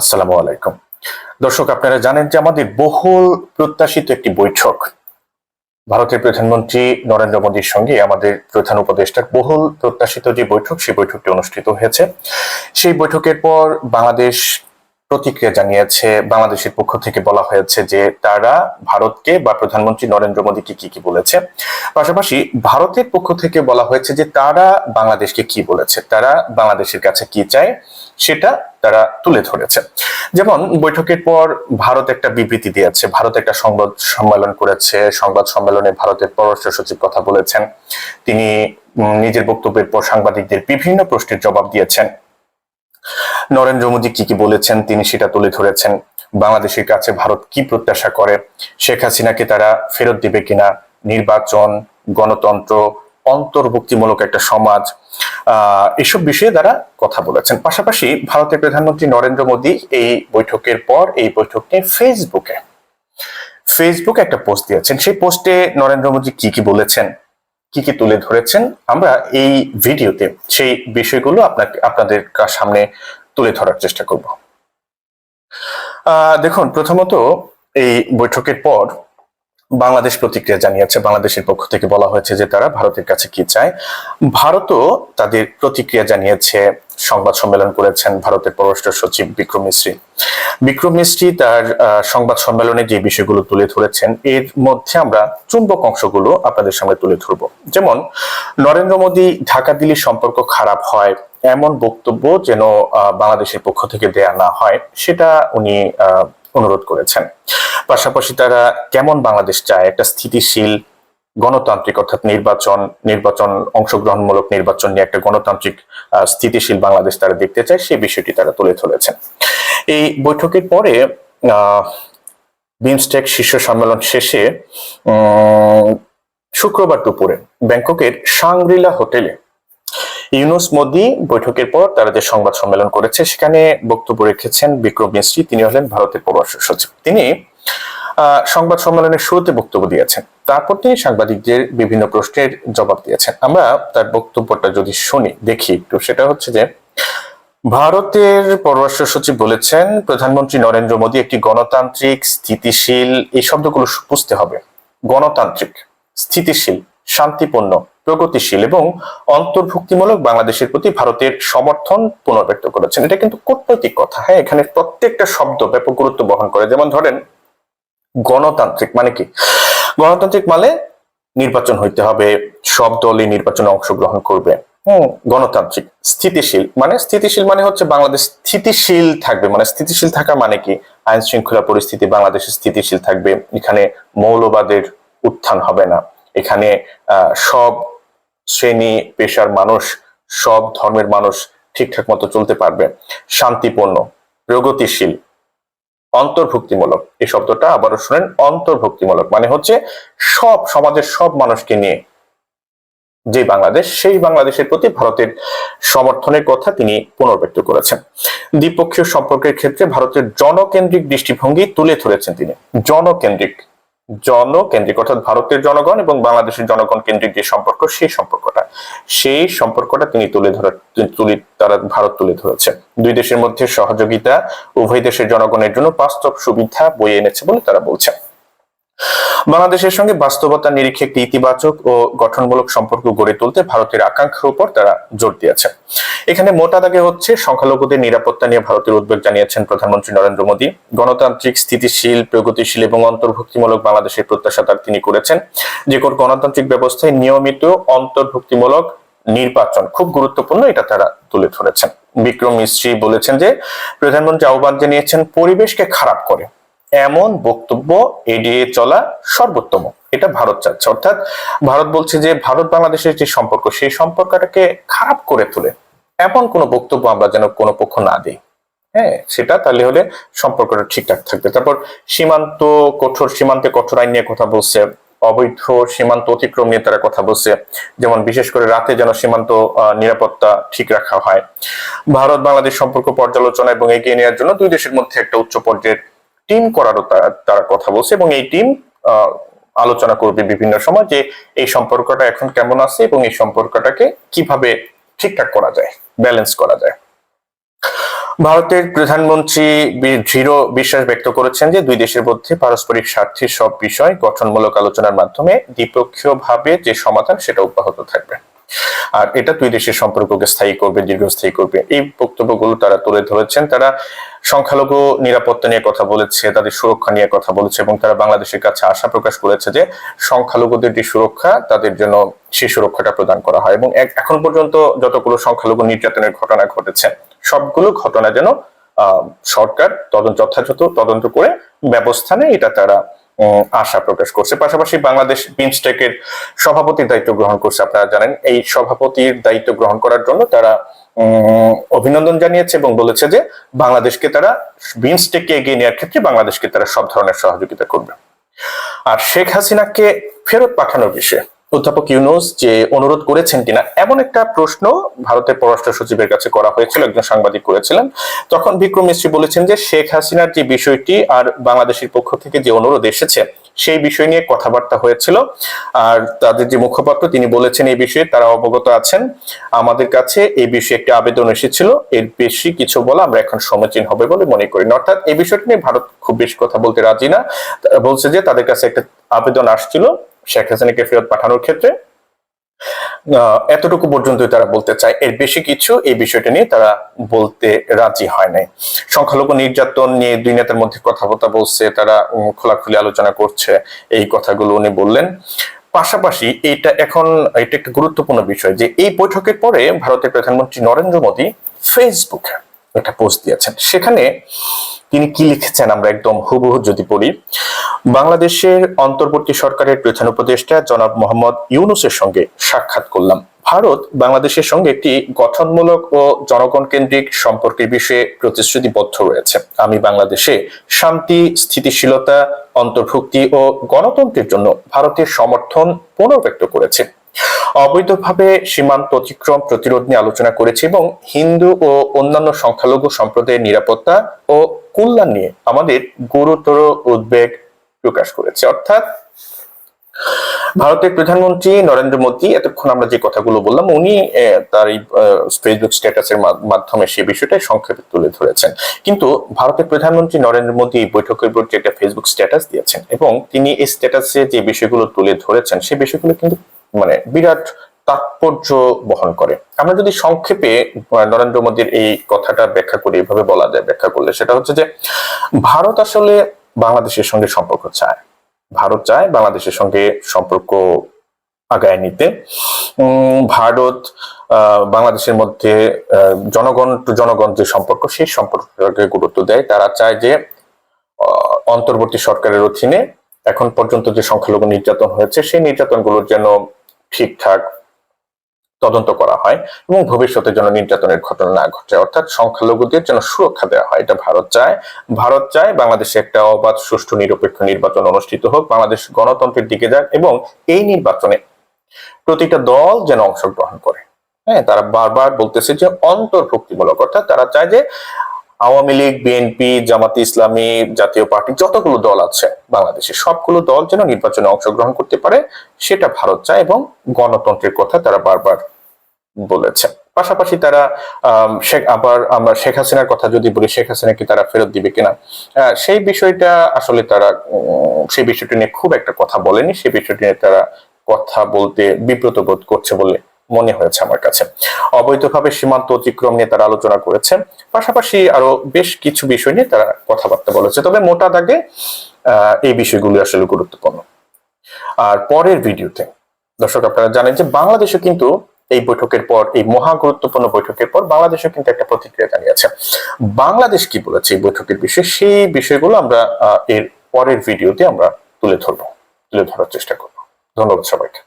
আসসালামু আলাইকুম। দর্শক, আপনারা জানেন যে আমাদের বহুল প্রত্যাশিত একটি বৈঠক। ভারতের প্রধানমন্ত্রী নরেন্দ্র মোদীর সঙ্গে আমাদের প্রধান উপদেষ্টার বহুল প্রত্যাশিত যে বৈঠক, সেই বৈঠকটি অনুষ্ঠিত হয়েছে। সেই বৈঠকের পর বাংলাদেশ প্রতিক্রিয়া জানিয়েছে, বাংলাদেশের পক্ষ থেকে বলা হয়েছে যে তারা ভারতকে বা প্রধানমন্ত্রী নরেন্দ্র মোদীকে কি কি বলেছে। পাশাপাশি ভারতের পক্ষ থেকে বলা হয়েছে যে তারা বাংলাদেশকে কি বলেছে, তারা বাংলাদেশের কাছে কি চায়, সেটা তারা তুলে ধরেছে। যেমন, বৈঠকের পর ভারত একটা বিবৃতি দিয়েছে, ভারত একটা সংবাদ সম্মেলন করেছে, সংবাদ সম্মেলনে ভারতের পররাষ্ট্র সচিব কথা বলেছেন। তিনি নিজের বক্তব্যের পর সাংবাদিকদের বিভিন্ন প্রশ্নের জবাব দিয়েছেন। নরেন্দ্র মোদী কি কি বলেছেন, তিনি সেটা তুলে ধরেছেন। বাংলাদেশের কাছে ভারত কি প্রত্যাশা করে, শেখ হাসিনাকে তারা ফেরত দিবে কিনা, নির্বাচন, গণতন্ত্র, অন্তর্ভুক্তিমূলক একটা সমাজ এসব বিষয়ে তারা কথা বলেছেন। পাশাপাশি ভারতের প্রধানমন্ত্রী নরেন্দ্র মোদী এই বৈঠকের পর এই বৈঠক নিয়ে ফেসবুকে ফেসবুকে একটা পোস্ট দিয়েছেন। সেই পোস্টে নরেন্দ্র মোদী কি কি বলেছেন, কি কি তুলে ধরেছেন, আমরা এই ভিডিওতে সেই বিষয়গুলো আপনাকে, আপনাদের সামনে তুলে ধরার চেষ্টা করব। দেখুন, প্রথমত এই বৈঠকের পর বাংলাদেশ প্রতিক্রিয়া জানিয়েছে, বাংলাদেশের পক্ষ থেকে বলা হয়েছে যে তারা ভারতের কাছে কি চায়। ভারতও তাদের প্রতিক্রিয়া জানিয়েছে, সংবাদ সম্মেলন করেছেন ভারতের পররাষ্ট্র সচিব বিক্রম মিশ্রী বিক্রম মিশ্রী তার সংবাদ সম্মেলনে যে বিষয়গুলো তুলে ধরেছেন, এর মধ্যে আমরা চুম্বক অংশগুলো আপনাদের সামনে তুলে ধরব। যেমন, নরেন্দ্র মোদী ঢাকা দিল্লি সম্পর্ক খারাপ হয় এমন বক্তব্য যেন বাংলাদেশের পক্ষ থেকে দেয়া না হয়, সেটা উনি অনুরোধ করেছেন। পাশাপাশি তারা কেমন বাংলাদেশ চায়, একটা স্থিতিশীল গণতান্ত্রিক অর্থাৎ নির্বাচন নির্বাচন, অংশগ্রহণমূলক নির্বাচন নিয়ে একটা গণতান্ত্রিক স্থিতিশীল বাংলাদেশ তারা দেখতে চায়, সেই বিষয়টি তারা তুলে ধরেছেন। এই বৈঠকের পরে বিমস্টেক শীর্ষ সম্মেলন শেষে শুক্রবার দুপুরে ব্যাংককের সাংগ্রিলা হোটেলে ইউনুস মোদি বৈঠকের পর তারা যে সংবাদ সম্মেলন করেছে, সেখানে বক্তব্য রেখেছেন বিক্রম মিস্ত্রি। তিনি হলেন ভারতের পররাষ্ট্র সচিব। তিনি সংবাদ সম্মেলনের শুরুতে বক্তব্য দিয়েছেন। তারপর তিনি সাংবাদিকদের বিভিন্ন প্রশ্নের জবাব দিয়েছেন। আমরা তার বক্তব্যটা যদি শুনি, দেখি একটু। সেটা হচ্ছে যে, ভারতের পররাষ্ট্র সচিব বলেছেন, প্রধানমন্ত্রী নরেন্দ্র মোদী একটি গণতান্ত্রিক, স্থিতিশীল, এই শব্দগুলো বুঝতে হবে। গণতান্ত্রিক, স্থিতিশীল। শান্তিপূর্ণ, প্রগতিশীল এবং অন্তর্ভুক্তিমূলক বাংলাদেশের প্রতি ভারতের সমর্থন পুনর্ব্যক্ত করেছেন। এটা কিন্তু কূটনৈতিক কথা হ্যাঁ? এখানে প্রত্যেকটা শব্দ ব্যাপক গুরুত্ব বহন করে। যেমন ধরেন, গণতান্ত্রিক মানে কি? গণতান্ত্রিক মানে নির্বাচন হইতে হবে, সব দলই নির্বাচনে অংশগ্রহণ করবে। হম, গণতান্ত্রিক, স্থিতিশীল মানে স্থিতিশীল মানে হচ্ছে বাংলাদেশ স্থিতিশীল থাকবে। মানে স্থিতিশীল থাকা মানে কি? আইন শৃঙ্খলা পরিস্থিতি বাংলাদেশে স্থিতিশীল থাকবে। এখানে মৌলবাদের উত্থান হবে না। এখানে সব শ্রেণি, পেশার মানুষ, সব ধর্মের মানুষ ঠিকঠাক মতো চলতে পারবে। শান্তিপূর্ণ, প্রগতিশীল, অন্তর্ভুক্তিমূলক। এই শব্দটা আবারও শুনেন, অন্তর্ভুক্তিমূলক। মানে হচ্ছে সব সমাজের সব মানুষকে নিয়ে। যে বাংলাদেশ, সেই বাংলাদেশের প্রতি ভারতের সমর্থনের কথা তিনি পুনর্ব্যক্ত করেছেন। দ্বিপক্ষীয় সম্পর্কের ক্ষেত্রে ভারতের জনকেন্দ্রিক দৃষ্টিভঙ্গি তুলে ধরেছেন তিনি। জনকেন্দ্রিক জনকেন্দ্রিক অর্থাৎ ভারতের জনগণ এবং বাংলাদেশের জনগণ কেন্দ্রিক যে সম্পর্ক, সেই সম্পর্কটা। সেই সম্পর্কটা তিনি তুলে ধরে, তুলে, তারা ভারত তুলে ধরেছে। দুই দেশের মধ্যে সহযোগিতা উভয় দেশের জনগণের জন্য বাস্তব সুবিধা বয়ে এনেছে বলে তারা বলছেন বাংলাদেশের সঙ্গে বাস্তবতার নিরিখে একটি ইতিবাচক ও গঠনমূলক সম্পর্ক গড়ে তুলতে ভারতের আকাঙ্ক্ষার উপর তারা জোর দিয়েছে। এখানে মোটা দাগে হচ্ছে সংখ্যালঘুদের নিরাপত্তা নিয়ে ভারতের উদ্বেগ জানিয়েছেন প্রধানমন্ত্রী নরেন্দ্র মোদী। গণতান্ত্রিক, স্থিতিশীল, প্রগতিশীল এবং অন্তর্ভুক্তিমূলক বাংলাদেশের প্রত্যাশা তার তিনি করেছেন। যে কোন গণতান্ত্রিক ব্যবস্থায় নিয়মিত অন্তর্ভুক্তিমূলক নির্বাচন খুব গুরুত্বপূর্ণ, এটা তারা তুলে ধরেছেন। বিক্রম মিস্ত্রি বলেছেন যে, প্রধানমন্ত্রী আহ্বান জানিয়েছেন, পরিবেশকে খারাপ করে। এমন বক্তব্য এড়িয়ে চলা সর্বোত্তম। এটা ভারত চাচ্ছে। অর্থাৎ ভারত বলছে যে, ভারত বাংলাদেশের যে সম্পর্ক, সেই সম্পর্কটাকে খারাপ করে তোলে। এমন কোনো বক্তব্য আমরা যেন কোনো পক্ষ না দিই। হ্যাঁ সেটা তাহলে হলে সম্পর্কটা ঠিকঠাক থাকবে। তারপর সীমান্ত কঠোর, সীমান্তে কঠোর আইন নিয়ে কথা বলছে, অবৈধ সীমান্ত অতিক্রম নিয়ে তারা কথা বলছে। যেমন বিশেষ করে রাতে যেন সীমান্ত নিরাপত্তা ঠিক রাখা হয়। ভারত বাংলাদেশ সম্পর্ক পর্যালোচনা এবং এগিয়ে নেওয়ার জন্য দুই দেশের মধ্যে একটা উচ্চ পর্যায়ের টিম করারও তারা কথা বলছে এবং এই টিম আলোচনা করবে বিভিন্ন সময় যে এই সম্পর্কটা এখন কেমন আছে এবং এই সম্পর্কটাকে কীভাবে ঠিকঠাক করা যায় ব্যালেন্স করা যায়। ভারতের প্রধানমন্ত্রী দৃঢ় বিশ্বাস ব্যক্ত করেছেন যে দুই দেশের মধ্যে পারস্পরিক স্বার্থের সব বিষয় গঠনমূলক আলোচনার মাধ্যমে দ্বিপক্ষীয় ভাবে যে সমাধান সেটা অব্যাহত থাকবে। আর এটা দুই দেশের সম্পর্ককে স্থায়ী করবে, দীর্ঘস্থায়ী করবে। এই বক্তব্যগুলো তারা তুলে ধরেছেন। তারা সংখ্যালঘু নিরাপত্তা নিয়ে কথা বলেছে, তাদের সুরক্ষা নিয়ে কথা বলেছে এবং তারা বাংলাদেশের কাছে আশা প্রকাশ করেছে যে সংখ্যালঘুদের যে সুরক্ষা, তাদের জন্য সেই সুরক্ষাটা প্রদান করা হয় এবং এখন পর্যন্ত যতগুলো সংখ্যালঘু নির্যাতনের ঘটনা ঘটেছে, সবগুলো ঘটনা যেন সরকার তদন্ত যথাযথ তদন্ত করে ব্যবস্থা নেয় এটা তারা আশা প্রকাশ করছে। পাশাপাশি বাংলাদেশ বিমস্টেকের সভাপতির দায়িত্ব গ্রহণ করছে, আপনারা জানেন। এই সভাপতির দায়িত্ব গ্রহণ করার জন্য তারা অভিনন্দন জানিয়েছে এবং বলেছে যে বাংলাদেশকে তারা বিমস্টেককে এগিয়ে নেওয়ার ক্ষেত্রে বাংলাদেশকে তারা সব ধরনের সহযোগিতা করবে। আর শেখ হাসিনাকে ফেরত পাঠানোর বিষয়ে অধ্যাপক ইউনুস যে অনুরোধ করেছেন কিনা, এমন একটা প্রশ্ন ভারতের পররাষ্ট্র সচিবের কাছে করা হয়েছিল, একজন সাংবাদিক করেছিলেন। তখন বিক্রম মিস্ত্রি বলেছেন যে শেখ হাসিনার যে বিষয়টি আর বাংলাদেশের পক্ষ থেকে যে অনুরোধ এসেছে, সেই বিষয় নিয়ে কথাবার্তা হয়েছিল। আর তাদের যে মুখপাত্র, তিনি বলেছেন এই বিষয়ে তারা অবগত আছেন। আমাদের কাছে এই বিষয়ে একটি আবেদন এসেছিল। এর বেশি কিছু বলা আমরা এখন সমীচীন হবে বলে মনে করি অর্থাৎ এই বিষয়টি নিয়ে ভারত খুব বেশি কথা বলতে রাজি না। বলছে যে তাদের কাছে একটা আবেদন আসছিল। শেখ হাসিনাকে ফেরত পাঠানোর ক্ষেত্রে এতটুকু পর্যন্তই তারা বলতে চায়। এর বেশি কিছু এই বিষয়টা নিয়ে তারা বলতে রাজি হয় নাই। সংখ্যালঘু নির্যাতন নিয়ে দুই নেতার মধ্যে কথাবার্তা বলছে, তারা খোলাখুলি আলোচনা করছে, এই কথাগুলো উনি বললেন। পাশাপাশি এটা এখন, এটা একটা গুরুত্বপূর্ণ বিষয় যে এই বৈঠকের পরে ভারতের প্রধানমন্ত্রী নরেন্দ্র মোদী ফেসবুকে একটা পোস্ট দিয়েছেন। সেখানে তিনি কি লিখেছেন আমরা একদম হুবহু যদি পড়ি? বাংলাদেশের অন্তর্বর্তী সরকারের প্রধান উপদেষ্টা জনাব মোহাম্মদ ইউনুসের সঙ্গে সাক্ষাৎ করলাম। ভারত বাংলাদেশের সঙ্গে একটি গঠনমূলক ও জনগণ কেন্দ্রিক সম্পর্কের বিষয়ে প্রতিশ্রুতিবদ্ধ রয়েছে। আমি বাংলাদেশে শান্তি, স্থিতিশীলতা, অন্তর্ভুক্তি ও গণতন্ত্রের জন্য ভারতের সমর্থন পুনর্ব্যক্ত করেছে। অবৈধভাবে সীমান্ত অতিক্রম প্রতিরোধ নিয়ে আলোচনা করেছে এবং হিন্দু ও অন্যান্য সংখ্যালঘু সম্প্রদায়ের নিরাপত্তা ও কল্যাণ নিয়ে আমাদের গুরুতর উদ্বেগ প্রকাশ করেছে। অর্থাৎ ভারতের প্রধানমন্ত্রী নরেন্দ্র মোদী, এতক্ষণ আমরা যে কথাগুলো বললাম, উনি তার এই ফেসবুক স্ট্যাটাসের মাধ্যমে সেই বিষয়টা সংক্ষেপে তুলে ধরেছেন। কিন্তু ভারতের প্রধানমন্ত্রী নরেন্দ্র মোদী বৈঠকের পর যে একটা ফেসবুক স্ট্যাটাস দিয়েছেন এবং তিনি এই স্ট্যাটাসে যে বিষয়গুলো তুলে ধরেছেন সেই বিষয়গুলো কিন্তু মানে বিরাট তাৎপর্য বহন করে। আমরা যদি সংক্ষেপে নরেন্দ্র মোদীর এই কথাটা ব্যাখ্যা করি, এভাবে বলা যায়, ব্যাখ্যা করলে, সেটা হচ্ছে যে, ভারত আসলে বাংলাদেশের সঙ্গে সম্পর্ক চায়। ভারত চায় বাংলাদেশের সঙ্গে সম্পর্ক আগায় নিতে। ভারত বাংলাদেশের মধ্যে জনগণ টু জনগণ যে সম্পর্ক, সেই সম্পর্ককে গুরুত্ব দেয়। তারা চায় যে অন্তর্বর্তী সরকারের অধীনে এখন পর্যন্ত যে সংখ্যালঘু নির্যাতন হয়েছে, সেই নির্যাতনগুলোর যেন ঠিকঠাক তদন্ত করা হয় এবং ভবিষ্যতে যেন নির্যাতনের ঘটনা না ঘটে। অর্থাৎ সংখ্যালঘুদের যেন সুরক্ষা দেওয়া হয়। এটা ভারত চায়। ভারত চায় বাংলাদেশে একটা অবাধ, সুষ্ঠু, নিরপেক্ষ নির্বাচন অনুষ্ঠিত হোক। বাংলাদেশ গণতন্ত্রের দিকে যাক এবং এই নির্বাচনে প্রতিটা দল যেন অংশগ্রহণ করে। হ্যাঁ তারা বারবার বলতেছে যে অন্তর্ভুক্তিমূলক। অর্থাৎ তারা চায় যে আওয়ামী লীগ, বিএনপি, জামাতে ইসলামী, জাতীয় পার্টি, যতগুলো দল আছে বাংলাদেশে, সবগুলো দল যেন নির্বাচনে অংশগ্রহণ করতে পারে, সেটা ভারত চায় এবং গণতন্ত্রের কথা তারা বারবার বলেছে পাশাপাশি তারা শেখ, আবার আমরা শেখ হাসিনার কথা যদি বলি, শেখ হাসিনাকে তারা ফেরত দিবে কিনা? সেই বিষয়টা আসলে তারা সেই বিষয়টি নিয়ে খুব একটা কথা বলেনি, সেই বিষয়টি নিয়ে তারা কথা বলতে বিব্রত বোধ করছে বলে মনে হয়েছে আমার কাছে। অবৈধভাবে সীমান্ত অতিক্রম নিয়ে তারা আলোচনা করেছে। পাশাপাশি আরও বেশ কিছু বিষয় নিয়ে তারা কথাবার্তা বলেছে। তবে মোটা দাগে এই বিষয়গুলি আসলে গুরুত্বপূর্ণ। আর পরের ভিডিওতে, দর্শক আপনারা জানেন যে বাংলাদেশে কিন্তু এই বৈঠকের পর, এই মহা গুরুত্বপূর্ণ বৈঠকের পর বাংলাদেশও কিন্তু একটা প্রতিক্রিয়া জানিয়েছে। বাংলাদেশ কি বলেছে এই বৈঠকের বিষয়ে? সেই বিষয়গুলো আমরা এর পরের ভিডিওতে আমরা তুলে ধরবো, তুলে ধরার চেষ্টা করব। ধন্যবাদ সবাইকে।